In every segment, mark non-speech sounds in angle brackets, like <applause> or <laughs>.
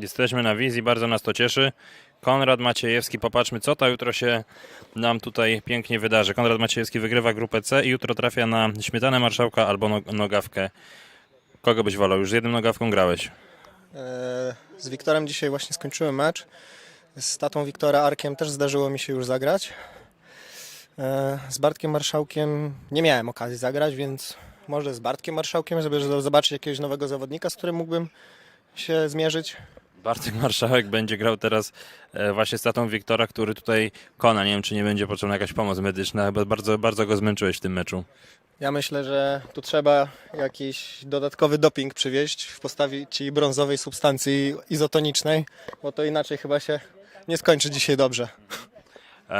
Jesteśmy na wizji, bardzo nas to cieszy. Konrad Maciejewski, popatrzmy, co to jutro się nam tutaj pięknie wydarzy. Konrad Maciejewski wygrywa grupę C i jutro trafia na śmietanę marszałka albo no- nogawkę. Kogo byś wolał? Już z jednym nogawką grałeś. E, Z Wiktorem dzisiaj właśnie skończyłem mecz. Z tatą Wiktora Arkiem też zdarzyło mi się już zagrać. E, Z Bartkiem Marszałkiem nie miałem okazji zagrać, więc może z Bartkiem Marszałkiem, żeby zobaczyć jakiegoś nowego zawodnika, z którym mógłbym się zmierzyć. Bartek Marszałek będzie grał teraz e, właśnie z tatą Wiktora, który tutaj kona. Nie wiem, czy nie będzie potrzebna jakaś pomoc medyczna, chyba bardzo, bardzo go zmęczyłeś w tym meczu. Ja myślę, że tu trzeba jakiś dodatkowy doping przywieźć w postaci brązowej substancji izotonicznej, bo to inaczej chyba się nie skończy dzisiaj dobrze.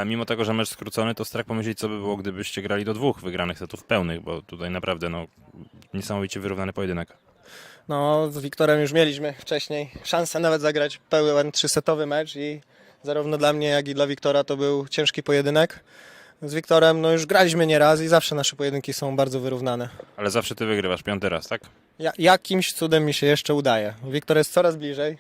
Mimo tego, że mecz skrócony, to strach pomyśleć, co by było, gdybyście grali do dwóch wygranych setów pełnych, bo tutaj naprawdę no, niesamowicie wyrównany pojedynek. No, z Wiktorem już mieliśmy wcześniej szansę nawet zagrać pełen trzysetowy mecz i zarówno dla mnie, jak i dla Wiktora to był ciężki pojedynek. Z Wiktorem no już graliśmy nieraz i zawsze nasze pojedynki są bardzo wyrównane. Ale zawsze ty wygrywasz piąty raz, tak? Ja, jakimś cudem mi się jeszcze udaje. Wiktor jest coraz bliżej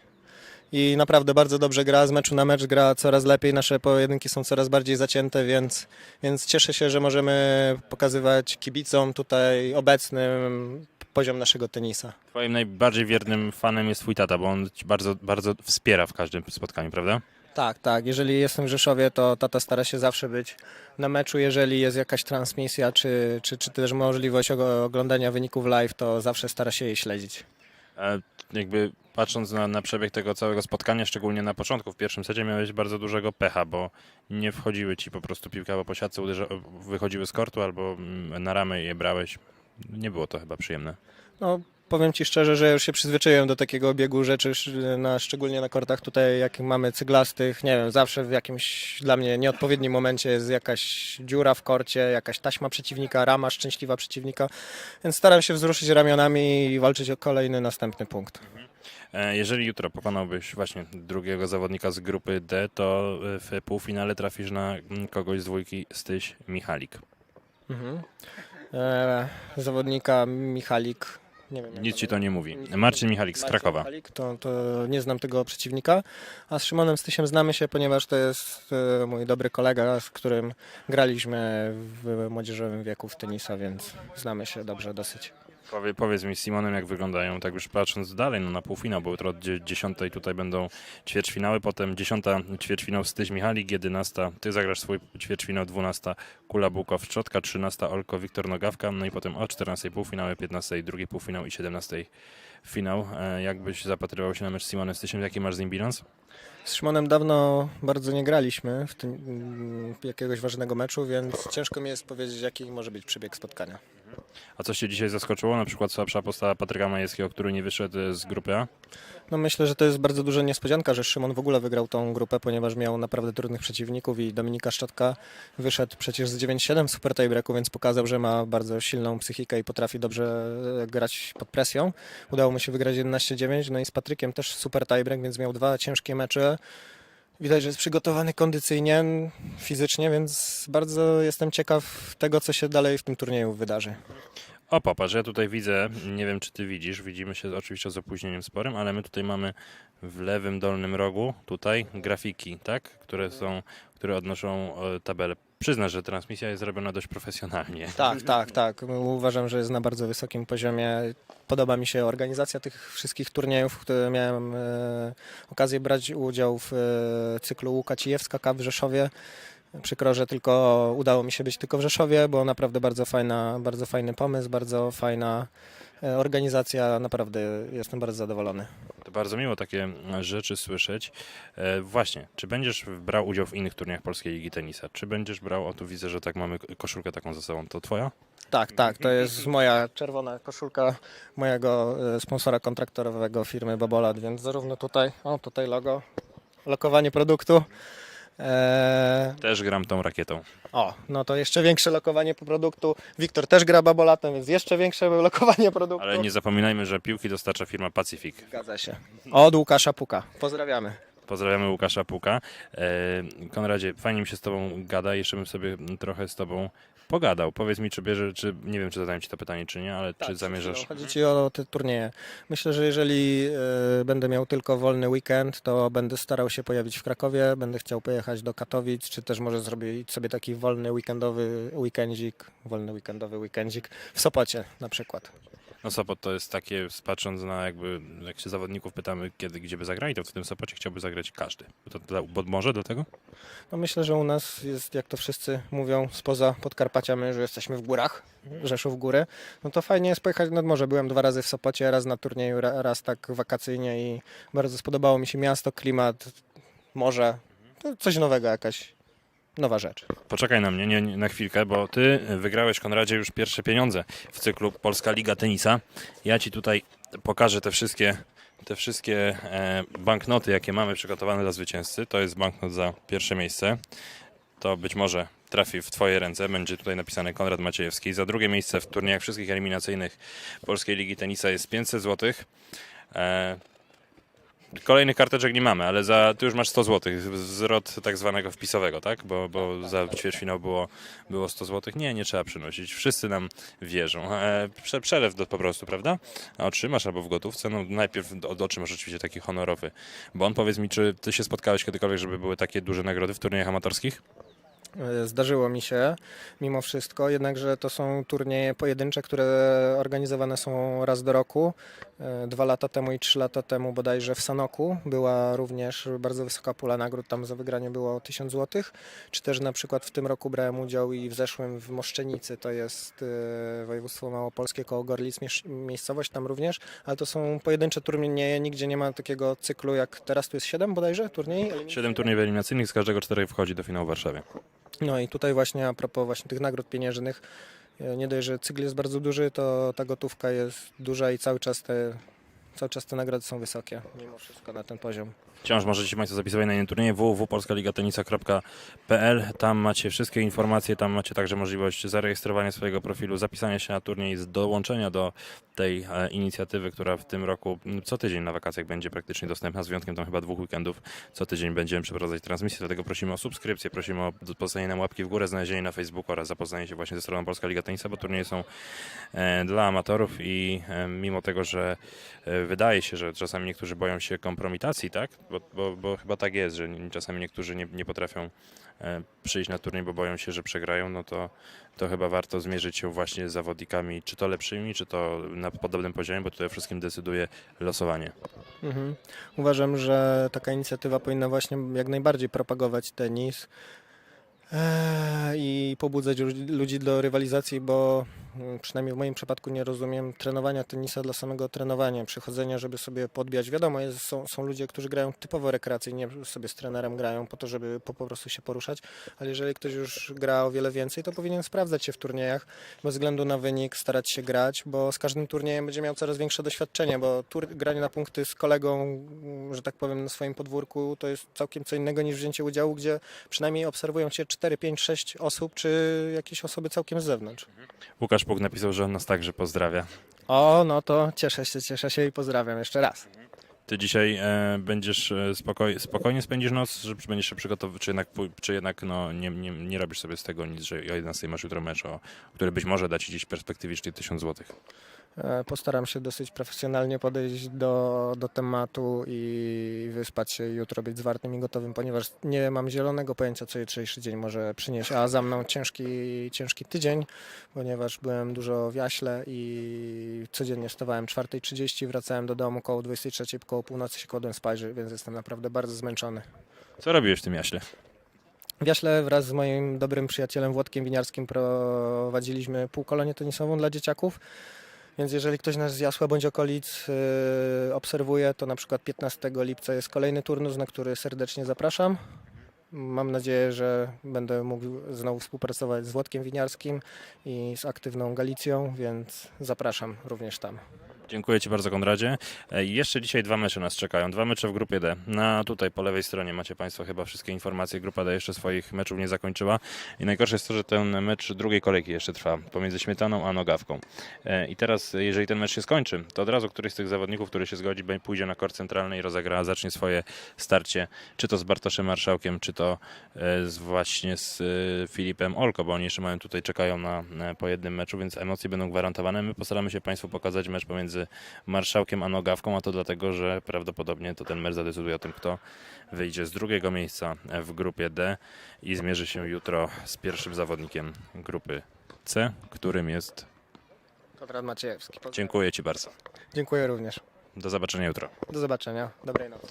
i naprawdę bardzo dobrze gra. Z meczu na mecz gra coraz lepiej. Nasze pojedynki są coraz bardziej zacięte, więc, więc cieszę się, że możemy pokazywać kibicom tutaj obecnym poziom naszego tenisa. Twoim najbardziej wiernym fanem jest twój tata, bo on ci bardzo, bardzo wspiera w każdym spotkaniu, prawda? Tak, tak. Jeżeli jestem w Rzeszowie, to tata stara się zawsze być na meczu. Jeżeli jest jakaś transmisja, czy, czy, czy też możliwość og- oglądania wyników live, to zawsze stara się jej śledzić. E, jakby patrząc na, na przebieg tego całego spotkania, szczególnie na początku, w pierwszym secie miałeś bardzo dużego pecha, bo nie wchodziły ci po prostu piłka, po siatce uderza, wychodziły z kortu, albo mm, na ramę je brałeś. Nie było to chyba przyjemne. No, powiem Ci szczerze, że już się przyzwyczaiłem do takiego obiegu rzeczy, na, szczególnie na kortach tutaj, jak mamy cyglastych, nie wiem, zawsze w jakimś dla mnie nieodpowiednim momencie jest jakaś dziura w korcie, jakaś taśma przeciwnika, rama szczęśliwa przeciwnika, więc staram się wzruszyć ramionami i walczyć o kolejny, następny punkt. E, Jeżeli jutro pokonałbyś właśnie drugiego zawodnika z grupy D, to e, w półfinale trafisz na mm, kogoś z dwójki Styś Michalik. Mhm. E, zawodnika Michalik, nie wiem. jak Nic ci to nie mówi. Marcin Michalik z Marcin Krakowa. Michalik, to, to nie znam tego przeciwnika, a z Szymonem Stysiem znamy się, ponieważ to jest e, mój dobry kolega, z którym graliśmy w młodzieżowym wieku w tenisa, więc znamy się dobrze dosyć. Powie, powiedz mi Simonem, jak wyglądają, tak już patrząc dalej, no na półfinał, bo jutro od dzie- 10 tutaj będą ćwierćfinały, potem 10 ćwierćfinał Styś Michalik, 11 ty zagrasz swój ćwierćfinał, 12 Kula Bukow Szczotka, 13 Olko Wiktor Nogawka, no i potem o 14 półfinały, 15 drugi półfinał i 17 finał. E, jakbyś zapatrywał się na mecz z Simonem Stysiem, jaki masz z nim bilans? Z Szymonem dawno bardzo nie graliśmy w tym mm, jakiegoś ważnego meczu, więc ciężko mi jest powiedzieć, jaki może być przebieg spotkania. A coś cię dzisiaj zaskoczyło? Na przykład słabsza postawa Patryka Majewskiego, który nie wyszedł z grupy A? No myślę, że to jest bardzo duża niespodzianka, że Szymon w ogóle wygrał tą grupę, ponieważ miał naprawdę trudnych przeciwników i Dominika Szczotka wyszedł przecież z 9-7 w super tiebreaku, więc pokazał, że ma bardzo silną psychikę i potrafi dobrze e, grać pod presją. Udało mu się wygrać 11-9, no i z Patrykiem też super tiebreak, więc miał dwa ciężkie mecze. Widać, że jest przygotowany kondycyjnie, fizycznie, więc bardzo jestem ciekaw tego, co się dalej w tym turnieju wydarzy. O, popatrz, ja tutaj widzę, nie wiem czy ty widzisz, widzimy się oczywiście z opóźnieniem sporym, ale my tutaj mamy w lewym dolnym rogu tutaj grafiki, tak, które są, które odnoszą e, tabelę. Przyznasz, że transmisja jest zrobiona dość profesjonalnie. <laughs> Tak, tak, tak. Uważam, że jest na bardzo wysokim poziomie. Podoba mi się organizacja tych wszystkich turniejów, w które miałem e, okazję brać udział w e, cyklu Łukacijewska Cup w Rzeszowie. Przykro, że tylko udało mi się być tylko w Rzeszowie, bo naprawdę bardzo fajna, bardzo fajny pomysł, bardzo fajna e, organizacja. Naprawdę jestem bardzo zadowolony. To bardzo miło takie rzeczy słyszeć. E, właśnie, czy będziesz brał udział w innych turniejach Polskiej Ligi Tenisa? Czy będziesz brał, o tu widzę, że tak mamy koszulkę taką ze sobą, to twoja? Tak, tak, to jest moja czerwona koszulka mojego e, sponsora kontraktorowego firmy Babolat, więc zarówno tutaj, o tutaj logo, lokowanie produktu. Eee, Też gram tą rakietą. o, no to jeszcze większe lokowanie produktu. Wiktor też gra Babolatem, więc jeszcze większe <laughs> lokowanie produktu. Ale nie zapominajmy, że piłki dostarcza firma Pacific. Zgadza się. Od Łukasza Puka. Pozdrawiamy. Pozdrawiamy Łukasza Puka. E, Konradzie, fajnie mi się z Tobą gada. Jeszcze bym sobie trochę z Tobą pogadał. Powiedz mi, czy bierze, czy nie wiem, czy zadałem ci to pytanie, czy nie, ale Tak, czy zamierzasz. Chodzi ci o te turnieje. Myślę, że jeżeli e, będę miał tylko wolny weekend, to będę starał się pojawić w Krakowie, będę chciał pojechać do Katowic, czy też może zrobić sobie taki wolny weekendowy weekendzik, wolny weekendowy weekendzik w Sopocie na przykład. No Sopot to jest takie, patrząc na jakby, jak się zawodników pytamy, kiedy, gdzie by zagrali, to w tym Sopocie chciałby zagrać każdy. To, to, bo może do tego? No myślę, że u nas jest, jak to wszyscy mówią, spoza Podkarpacia, my, że jesteśmy w górach, Rzeszów Góry, no to fajnie jest pojechać nad morze. Byłem dwa razy w Sopocie, raz na turnieju, ra- raz tak wakacyjnie i bardzo spodobało mi się miasto, klimat, morze, to coś nowego, jakaś nowa rzecz. Poczekaj na mnie nie, nie, na chwilkę, bo ty wygrałeś, Konradzie, już pierwsze pieniądze w cyklu Polska Liga Tenisa. Ja ci tutaj pokażę te wszystkie, te wszystkie e, banknoty, jakie mamy przygotowane dla zwycięzcy. To jest banknot za pierwsze miejsce. To być może trafi w twoje ręce. Będzie tutaj napisane Konrad Maciejewski. Za drugie miejsce w turniejach wszystkich eliminacyjnych Polskiej Ligi Tenisa jest 500 zł. E, Kolejnych karteczek nie mamy, ale za, ty już masz 100 zł, zwrot tak zwanego wpisowego, tak? Bo, bo za ćwierćfinał było, było 100 zł. Nie, nie trzeba przynosić. Wszyscy nam wierzą. E, prze, przelew do, po prostu, prawda? A otrzymasz albo w gotówce. No najpierw od otrzymasz oczywiście taki honorowy. Bo on powiedz mi, czy ty się spotkałeś kiedykolwiek, żeby były takie duże nagrody w turniejach amatorskich? E, Zdarzyło mi się mimo wszystko, jednakże to są turnieje pojedyncze, które organizowane są raz do roku. E, Dwa lata temu i trzy lata temu bodajże w Sanoku była również bardzo wysoka pula nagród, tam za wygranie było 1000 zł. Czy też na przykład w tym roku brałem udział i w zeszłym w Moszczenicy, to jest e, województwo małopolskie koło Gorlic, miejscowość tam również, ale to są pojedyncze turnieje, nigdzie nie ma takiego cyklu jak teraz, tu jest 7 bodajże turniej. Siedem turniejów eliminacyjnych, z każdego czterech wchodzi do finału w Warszawie. No i tutaj właśnie a propos właśnie tych nagród pieniężnych, e, nie dość, że cykl jest bardzo duży, to ta gotówka jest duża i cały czas te, cały czas te nagrody są wysokie, mimo wszystko na ten poziom. Wciąż możecie Państwo zapisywać na inne turnieje www.polskaligatenisa.pl Tam macie wszystkie informacje, tam macie także możliwość zarejestrowania swojego profilu, zapisania się na turniej, dołączenia do tej e, inicjatywy, która w tym roku co tydzień na wakacjach będzie praktycznie dostępna, z wyjątkiem tam chyba dwóch weekendów. Co tydzień będziemy przeprowadzać transmisję, dlatego prosimy o subskrypcję, prosimy o postawienie nam łapki w górę, znalezienie na Facebooku oraz zapoznanie się właśnie ze stroną Polska Liga Tenisa, bo turnieje są e, dla amatorów i e, mimo tego, że wydaje się, że czasami niektórzy boją się kompromitacji, tak? Bo, bo, bo chyba tak jest, że czasami niektórzy nie, nie potrafią e, przyjść na turniej, bo boją się, że przegrają, no to, to chyba warto zmierzyć się właśnie z zawodnikami, czy to lepszymi, czy to na podobnym poziomie, bo tutaj wszystkim decyduje losowanie. Mhm. Uważam, że taka inicjatywa powinna właśnie jak najbardziej propagować tenis eee, i pobudzać lu- ludzi do rywalizacji, bo przynajmniej w moim przypadku nie rozumiem trenowania tenisa dla samego trenowania, przychodzenia, żeby sobie podbijać. Wiadomo, jest, są, są ludzie, którzy grają typowo rekreacyjnie, sobie z trenerem grają po to, żeby po, po prostu się poruszać, ale jeżeli ktoś już gra o wiele więcej, to powinien sprawdzać się w turniejach, bez względu na wynik, starać się grać, bo z każdym turniejem będzie miał coraz większe doświadczenie, bo tur, granie na punkty z kolegą, mm, że tak powiem, na swoim podwórku, to jest całkiem co innego niż wzięcie udziału, gdzie przynajmniej obserwują cię 4, 5, 6 osób, czy jakieś osoby całkiem z zewnątrz. Łukasz Puk napisał, że on nas także pozdrawia. O, no to cieszę się, cieszę się i pozdrawiam jeszcze raz. Ty dzisiaj e, będziesz e, spokoj, spokojnie spędzisz noc, że będziesz się przygotowywał, czy jednak, czy jednak no, nie, nie, nie robisz sobie z tego nic, że o 11 masz jutro mecz, o, który być może da ci gdzieś perspektywicznie 1000 złotych. E, Postaram się dosyć profesjonalnie podejść do, do tematu i wyspać się jutro być zwartym i gotowym, ponieważ nie mam zielonego pojęcia, co jutrzejszy dzień może przynieść, a za mną ciężki, ciężki tydzień, ponieważ byłem dużo w Jaśle i codziennie wstawałem 4.30, wracałem do domu koło 23, koło północy się kładłem spać, więc jestem naprawdę bardzo zmęczony. Co robiłeś w tym jaśle? W Jaśle wraz z moim dobrym przyjacielem Włodkiem Winiarskim prowadziliśmy półkolonię tenisową dla dzieciaków. Więc jeżeli ktoś nas z Jasła bądź okolic yy, obserwuje, to na przykład 15 lipca jest kolejny turnus, na który serdecznie zapraszam. Mam nadzieję, że będę mógł znowu współpracować z Włodkiem Winiarskim i z aktywną Galicją, więc zapraszam również tam. Dziękuję Ci bardzo, Konradzie. E, Jeszcze dzisiaj dwa mecze nas czekają. Dwa mecze w grupie D. Na tutaj po lewej stronie macie Państwo chyba wszystkie informacje. Grupa D jeszcze swoich meczów nie zakończyła. I najgorsze jest to, że ten mecz drugiej kolejki jeszcze trwa pomiędzy Śmietaną a Nogawką. E, I teraz, jeżeli ten mecz się skończy, to od razu któryś z tych zawodników, który się zgodzi, pójdzie na kor centralny i rozegra, zacznie swoje starcie, czy to z Bartoszem Marszałkiem, czy to e, z, właśnie z Filipem Olko, bo oni jeszcze mają tutaj, czekają na po jednym meczu, więc emocje będą gwarantowane. My postaramy się Państwu pokazać mecz pomiędzy Marszałkiem a Nogawką, a to dlatego, że prawdopodobnie to ten mecz zadecyduje o tym, kto wyjdzie z drugiego miejsca w grupie D i zmierzy się jutro z pierwszym zawodnikiem grupy C, którym jest. Konrad Maciejewski. Dziękuję Ci bardzo. Dziękuję również. Do zobaczenia jutro. Do zobaczenia. Dobrej nocy.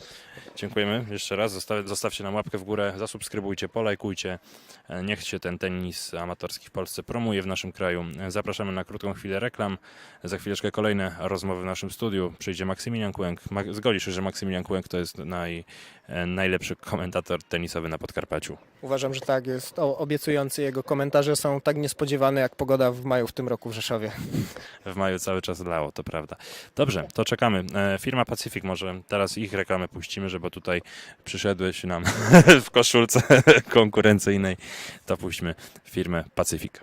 Dziękujemy jeszcze raz. Zostaw, zostawcie nam łapkę w górę, zasubskrybujcie, polajkujcie. Niech się ten tenis amatorski w Polsce promuje w naszym kraju. Zapraszamy na krótką chwilę reklam. Za chwileczkę kolejne rozmowy w naszym studiu. Przyjdzie Maksymilian Kłęk. Zgodzisz się, że Maksymilian Kłęk to jest naj, e, najlepszy komentator tenisowy na Podkarpaciu. Uważam, że tak jest o, obiecujący. Jego komentarze są tak niespodziewane jak pogoda w maju w tym roku w Rzeszowie. <laughs> W maju cały czas lało, to prawda. Dobrze, to czekamy. E, Firma Pacyfik, może teraz ich reklamę puścimy, żeby tutaj przyszedłeś nam <laughs> w koszulce <laughs> konkurencyjnej. To puśćmy firmę Pacyfik.